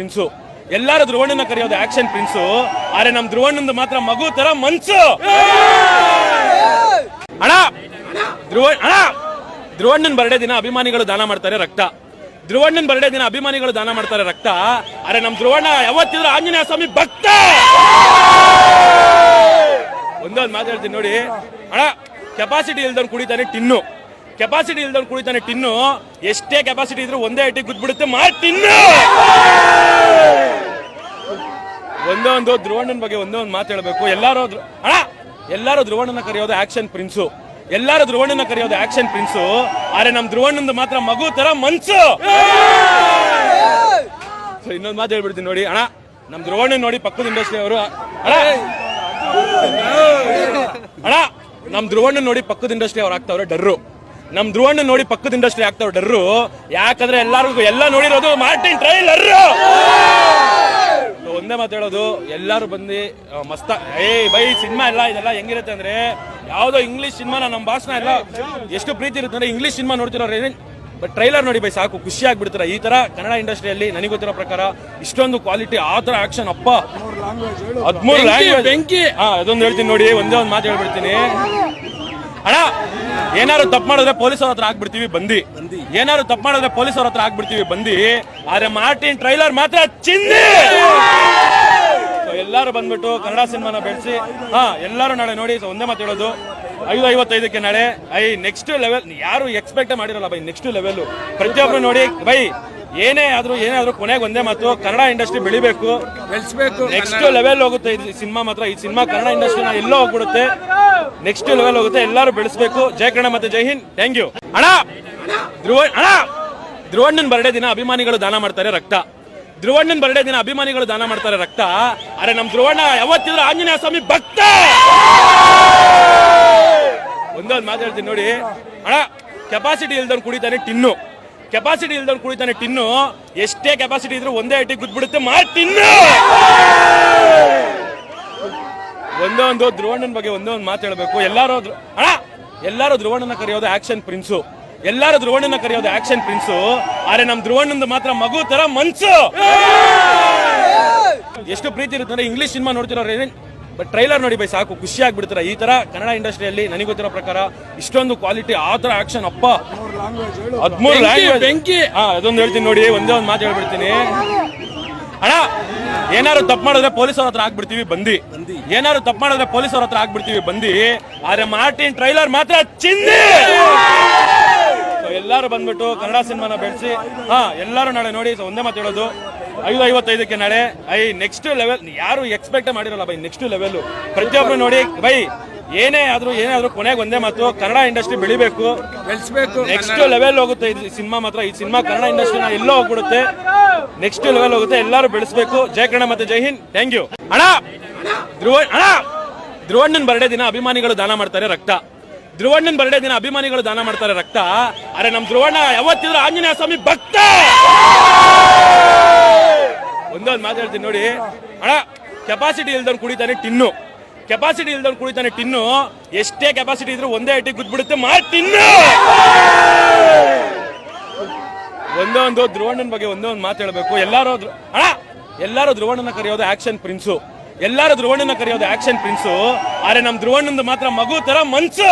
Prince. ಎಲ್ಲಾರು ಧ್ರುವಣ್ಣನ ಕರೆಯೋದು action prince. ಆದ್ರೆ ನಮ್ ಧ್ರುವಣ್ಣಂದು ಮಾತ್ರ ಮಗು ತರ ಮನ್ಸು. ಅಣ್ಣ! ಧ್ರುವ ಅಣ್ಣ! ಧ್ರುವಣ್ಣನ್ ಬರ್ಡೇ ದಿನ ಅಭಿಮಾನಿಗಳು ದಾನ ಮಾಡ್ತಾರೆ ರಕ್ತ. ಧ್ರುವಣ್ಣನ್ ಬರ್ಡೇ ದಿನ ಅಭಿಮಾನಿಗಳು ದಾನ ಮಾಡ್ತಾರೆ ರಕ್ತ. ಆದ್ರೆ ನಮ್ ಧ್ರುವಣ್ಣ ಯಾವತ್ತಿದ್ರು ಆಂಜನೇಯ ಸ್ವಾಮಿ ಭಕ್ತ! ಒಂದೊಂದು ಮಾತು ಹೇಳ್ತೀನಿ ನೋಡಿ. ಅಣ್ಣ ಕೆಪಾಸಿಟಿ ಇಲ್ದವ್ನು ಕುಡಿತಾನೆ ಟಿನ್ನು. ಕೆಪಾಸಿಟಿ ಇಲ್ದವ್ನು ಕುಡಿತಾನೆ ಟಿನ್ನು. ಎಷ್ಟೇ ಕೆಪಾಸಿಟಿ ಇದ್ರೂ ಒಂದೇ ಐಟಿ ಗುದ್ಬಿಡುತ್ತೆ ಮಾರ್ ಟಿನ್ನು! ಒಂದೇ ಒಂದು ಧ್ರುವಣ್ಣನ ಬಗ್ಗೆ ಒಂದೇ ಒಂದು ಮಾತು ಹೇಳಬೇಕು. ಎಲ್ಲರೂ ಅಣ್ಣ, ಎಲ್ಲರೂ ಧ್ರುವಣ್ಣನ ಕರೆಯೋದು ಆಕ್ಷನ್ ಪ್ರಿನ್ಸು ಎಲ್ಲರೂ ಧ್ರುವಣ್ಣನ ಕರೆಯೋದು ಆಕ್ಷನ್ ಪ್ರಿನ್ಸು ಆದ್ರೆ ನಮ್ ಧ್ರುವಣ್ಣಂದು ಮಾತ್ರ ಮಗು ತರ ಮನ್ಸು. ಸೊ ಇನ್ನೊಂದು ಮಾತು ಹೇಳ್ಬಿಡ್ತೀನಿ ನೋಡಿ. ಅಣ್ಣ, ನಮ್ ಧ್ರುವಣ್ಣನ್ ನೋಡಿ ಪಕ್ಕದ ಇಂಡಸ್ಟ್ರಿ ಅವರು. ಅಣ್ಣ ಅಣ್ಣ, ನಮ್ ಧ್ರುವಣ್ಣ ನೋಡಿ ಪಕ್ಕದ ಇಂಡಸ್ಟ್ರಿ ಅವ್ರು ಆಗ್ತಾವ್ರೆ ಡರ್ರು. ನಮ್ ಧ್ರುವಣ್ಣ ನೋಡಿ ಪಕ್ಕದ ಇಂಡಸ್ಟ್ರಿ ಆಗ್ತಾವ್ರೆ ಡರ್ರು. ಯಾಕಂದ್ರೆ ಎಲ್ಲರಿಗೂ ಎಲ್ಲ ನೋಡಿರೋದು ಮಾರ್ಟಿನ್ ಟ್ರೈಲರ್ ಒಂದೇ ಮಾತು ಹೇಳೋದು ಎಲ್ಲರೂ ಬಂದು ಮಸ್ತ ಏ ಬೈ ಸಿನಿಮಾ ಎಲ್ಲ ಇದೆಲ್ಲ ಹೆಂಗಿರುತ್ತೆ ಅಂದ್ರೆ ಯಾವ್ದೋ ಇಂಗ್ಲಿಷ್ ಸಿನಿಮಾನ ನಮ್ಮ ಭಾಷಣ ಎಲ್ಲ ಎಷ್ಟು ಪ್ರೀತಿ ಇರುತ್ತೆ ಅಂದ್ರೆ ಇಂಗ್ಲಿಷ್ ಸಿನಿಮಾ ನೋಡ್ತಿರೋ ಬಟ್ ಟ್ರೈಲರ್ ನೋಡಿ ಬೈ ಸಾಕು ಖುಷಿ ಆಗ್ಬಿಡ್ತಾರೆ? ಈ ತರ ಕನ್ನಡ ಇಂಡಸ್ಟ್ರಿಯಲ್ಲಿ ನನಗೆ ಗೊತ್ತಿರೋ ಪ್ರಕಾರ ಇಷ್ಟೊಂದು ಕ್ವಾಲಿಟಿ ಆ ತರ ಆಕ್ಷನ್ ಅಪ್ಪ. ಹದಿಮೂರು ಲ್ಯಾಂಗ್ವೇಜ್ ಬೆಂಕಿ ಹಾ ಅದೊಂದು ಹೇಳ್ತೀನಿ ನೋಡಿ ಒಂದೇ ಒಂದು ಮಾತು ಹೇಳ್ಬಿಡ್ತೀನಿ. ಅಣ್ಣ ಏನಾದ್ರು ತಪ್ಪು ಮಾಡಿದ್ರೆ ಪೊಲೀಸ್ ಅವ್ರ ಹತ್ರ ಆಗ್ಬಿಡ್ತೀವಿ ಬಂದಿ. ಏನಾದ್ರು ತಪ್ಪು ಮಾಡಿದ್ರೆ ಪೊಲೀಸರ ಅವ್ರ ಹತ್ರ ಆಗ್ಬಿಡ್ತೀವಿ ಬಂದಿ. ಆದ್ರೆ ಮಾರ್ಟಿನ್ ಟ್ರೈಲರ್ ಮಾತ್ರ ಚಿಂದಿ! ಎಲ್ಲರೂ ಬಂದ್ಬಿಟ್ಟು ಕನ್ನಡ ಸಿನಿಮಾನ ಬೆಳೆಸಿ. ಹಾ ಎಲ್ಲರೂ ನಾಳೆ ನೋಡಿ ಒಂದೇ ಮಾತು ಹೇಳೋದು. ಐದು ಐವತ್ತೈದಕ್ಕೆ ನಾಳೆ ಐ ನೆಕ್ಸ್ಟ್ ಲೆವೆಲ್ ಯಾರು ಎಕ್ಸ್ಪೆಕ್ಟ್ ಮಾಡಿರಲ್ಲ ಬೈ ನೆಕ್ಸ್ಟ್ ಲೆವೆಲ್ ಪ್ರತಿಯೊಬ್ರು ನೋಡಿ ಬೈ ಏನೇ ಆದ್ರೂ ಏನೇ ಆದ್ರೂ ಕೊನೆಗೆ ಒಂದೇ ಮಾತು ಕನ್ನಡ ಇಂಡಸ್ಟ್ರಿ ಬೆಳಿಬೇಕು. ಬೆಳೆಸಬೇಕು ನೆಕ್ಸ್ಟ್ ಲೆವೆಲ್ ಹೋಗುತ್ತೆ ಈ ಸಿನಿಮಾ ಮಾತ್ರ ಈ ಸಿನಿಮಾ ಕನ್ನಡ ಇಂಡಸ್ಟ್ರಿನ ಎಲ್ಲೋ ಹೋಗ್ಬಿಡುತ್ತೆ. ನೆಕ್ಸ್ಟ್ ಲೆವೆಲ್ ಹೋಗುತ್ತೆ ಎಲ್ಲರೂ ಬೆಳೆಸಬೇಕು. ಜಯ ಕನ್ನಡ ಮತ್ತೆ ಜೈ ಹಿಂದ್. ಥ್ಯಾಂಕ್ ಯು ಅಣ್ಣ! ಧ್ರುವ ಅಣ್ಣ! ಧ್ರುವಣ್ಣನ ಬರ್ಡೇ ದಿನ ಅಭಿಮಾನಿಗಳು ದಾನ ಮಾಡ್ತಾರೆ ರಕ್ತ. ಧ್ರುವಣ್ಣನ್ ಬರ್ಡೇ ದಿನ ಅಭಿಮಾನಿಗಳು ದಾನ ಮಾಡ್ತಾರೆ ರಕ್ತ. ಅರೆ ನಮ್ ಧ್ರುವಣ್ಣ ಯಾವತ್ತಿದ್ರು ಆಂಜನೇಯ ಸ್ವಾಮಿ ಭಕ್ತ! ಒಂದೊಂದು ಮಾತು ಹೇಳ್ತೀನಿ ನೋಡಿ. ಅಣ್ಣ ಕೆಪಾಸಿಟಿ ಇಲ್ದವ್ನು ಕುಡಿತಾನೆ ಟಿನ್ನು. ಕೆಪಾಸಿಟಿ ಇಲ್ದವ್ನು ಕುಡಿತಾನೆ ಟಿನ್ನು. ಎಷ್ಟೇ ಕೆಪಾಸಿಟಿ ಇದ್ರೂ ಒಂದೇ ಐಟಿ ಗುದ್ಬಿಡುತ್ತೆ ಮಾರ್ ಟಿನ್ನು! ಒಂದೊಂದು ಒಂದು ಧ್ರುವಣ್ಣನ ಬಗ್ಗೆ ಒಂದೊಂದು ಒಂದು ಮಾತು ಹೇಳಬೇಕು. ಎಲ್ಲಾರು ಅಣ್ಣ, ಎಲ್ಲಾರು ಧ್ರುವಣ್ಣನ ಕರೆಯೋದು ಆಕ್ಷನ್ ಪ್ರಿನ್ಸು ಎಲ್ಲಾರು ಧ್ರುವಣ್ಣನ ಕರೆಯೋದು ಆಕ್ಷನ್ ಪ್ರಿನ್ಸು. ಆದ್ರೆ ನಮ್ ಧ್ರುವಣ್ಣಂದು ಮಾತ್ರ ಮಗು ತರ ಮನ್ಸು. ಎಷ್ಟು ಪ್ರೀತಿ ಇರುತ್ತೆ ಅಂದ್ರೆ ಇಂಗ್ಲಿಷ್ ಸಿನಿಮಾ ನೋಡ್ತಿರೋ ಬಟ್ ಟ್ರೈಲರ್ ನೋಡಿ ಬೈ ಸಾಕು ಖುಷಿ ಆಗ್ಬಿಡ್ತಾರೆ? ಈ ತರ ಕನ್ನಡ ಇಂಡಸ್ಟ್ರಿಯಲ್ಲಿ ನನಗೆ ಗೊತ್ತಿರೋ ಪ್ರಕಾರ ಇಷ್ಟೊಂದು ಕ್ವಾಲಿಟಿ ಆ ತರ ಆಕ್ಷನ್ ಅಪ್ಪ. ಹದ್ಮೂರು ಲ್ಯಾಂಗ್ವೇಜ್ ಬೆಂಕಿ. ಹಾ ಅದೊಂದು ಹೇಳ್ತೀನಿ ನೋಡಿ ಒಂದೇ ಒಂದು ಮಾತು ಹೇಳ್ಬಿಡ್ತೀನಿ. ಅಣ್ಣ ಏನಾದ್ರು ತಪ್ಪು ಮಾಡಿದ್ರೆ ಪೊಲೀಸ್ ಅವ್ರ ಹತ್ರ ಆಗ್ಬಿಡ್ತೀವಿ ಬಂದಿ. ಏನಾದ್ರು ತಪ್ಪು ಮಾಡಿದ್ರೆ ಪೊಲೀಸ್ ಅವ್ರ ಹತ್ರ ಆಗ್ಬಿಡ್ತೀವಿ ಬಂದಿ. ಆದ್ರೆ ಮಾರ್ಟಿನ್ ಟ್ರೈಲರ್ ಮಾತ್ರ ಚಿಂದಿ. ಎಲ್ಲರೂ ಬಂದ್ಬಿಟ್ಟು ಕನ್ನಡ ಸಿನಿಮಾನ ಬೆಳೆಸಿ. ಹಾ ಎಲ್ಲರೂ ನಾಳೆ ನೋಡಿ ಒಂದೇ ಮಾತು ಹೇಳೋದು. ಐದು ಐವತ್ತೈದಕ್ಕೆ ನಾಳೆ. ಐ ನೆಕ್ಸ್ಟ್ ಲೆವೆಲ್ ಯಾರು ಎಕ್ಸ್ಪೆಕ್ಟ್ ಮಾಡಿರಲ್ಲ ಬೈ ನೆಕ್ಸ್ಟ್ ಲೆವೆಲ್ ಪ್ರತಿಯೊಬ್ರು ನೋಡಿ ಬೈ ಏನೇ ಆದ್ರೂ ಏನೇ ಆದ್ರೂ ಕೊನೆಗೆ ಒಂದೇ ಮಾತು. ಕನ್ನಡ ಇಂಡಸ್ಟ್ರಿ ಬೆಳಿಬೇಕು. ಬೆಳೆಸಬೇಕು ನೆಕ್ಸ್ಟ್ ಲೆವೆಲ್ ಹೋಗುತ್ತೆ ಈ ಸಿನಿಮಾ ಮಾತ್ರ. ಈ ಸಿನಿಮಾ ಕನ್ನಡ ಇಂಡಸ್ಟ್ರಿನ ಎಲ್ಲೋ ಹೋಗ್ಬಿಡುತ್ತೆ. ನೆಕ್ಸ್ಟ್ ಲೆವೆಲ್ ಹೋಗುತ್ತೆ. ಎಲ್ಲರೂ ಬೆಳೆಸಬೇಕು. ಜಯ ಕನ್ನಡ ಮತ್ತೆ ಜೈ ಹಿಂದ್. ಥ್ಯಾಂಕ್ ಯು ಅಣ್ಣ! ಧ್ರುವ ಅಣ್ಣ! ಧ್ರುವಣ್ಣನ್ ಬರ್ಡೇ ದಿನ ಅಭಿಮಾನಿಗಳು ದಾನ ಮಾಡ್ತಾರೆ ರಕ್ತ. ಧ್ರುವಣ್ಣನ್ ಬರ್ಡೇ ದಿನ ಅಭಿಮಾನಿಗಳು ದಾನ ಮಾಡ್ತಾರೆ ರಕ್ತ. ಅರೆ, ನಮ್ ಧ್ರುವಣ್ಣ ಯಾವತ್ತಿದ್ರು ಆಂಜನೇಯ ಸ್ವಾಮಿ ಭಕ್ತ! ಒಂದೊಂದು ಮಾತು ಹೇಳ್ತೀನಿ ನೋಡಿ. ಅಣ್ಣ ಕೆಪಾಸಿಟಿ ಇಲ್ದವ್ನು ಕುಡಿತಾನೆ ಟಿನ್ನು. ಕೆಪಾಸಿಟಿ ಇಲ್ದವ್ನು ಕುಡಿತಾನೆ ಟಿನ್ನು. ಎಷ್ಟೇ ಕೆಪಾಸಿಟಿ ಇದ್ರೂ ಒಂದೇ ಐಟಿ ಗುದ್ಬಿಡುತ್ತೆ ಮಾರ್ ಟಿನ್ನು! ಒಂದೊಂದು ಧ್ರುವಣ್ಣನ ಬಗ್ಗೆ ಒಂದೊಂದು ಮಾತು ಹೇಳಬೇಕು. ಎಲ್ಲಾರು ಅಣ್ಣ, ಎಲ್ಲಾರು ಧ್ರುವಣ್ಣನ ಕರೆಯೋದು ಆಕ್ಷನ್ ಪ್ರಿನ್ಸು. ಎಲ್ಲಾರು ಧ್ರುವಣ್ಣನ ಕರೆಯೋದು ಆಕ್ಷನ್ ಪ್ರಿನ್ಸು ಆದ್ರೆ ನಮ್ ಧ್ರುವಣ್ಣಂದು ಮಾತ್ರ ಮಗು ತರ ಮನ್ಸು.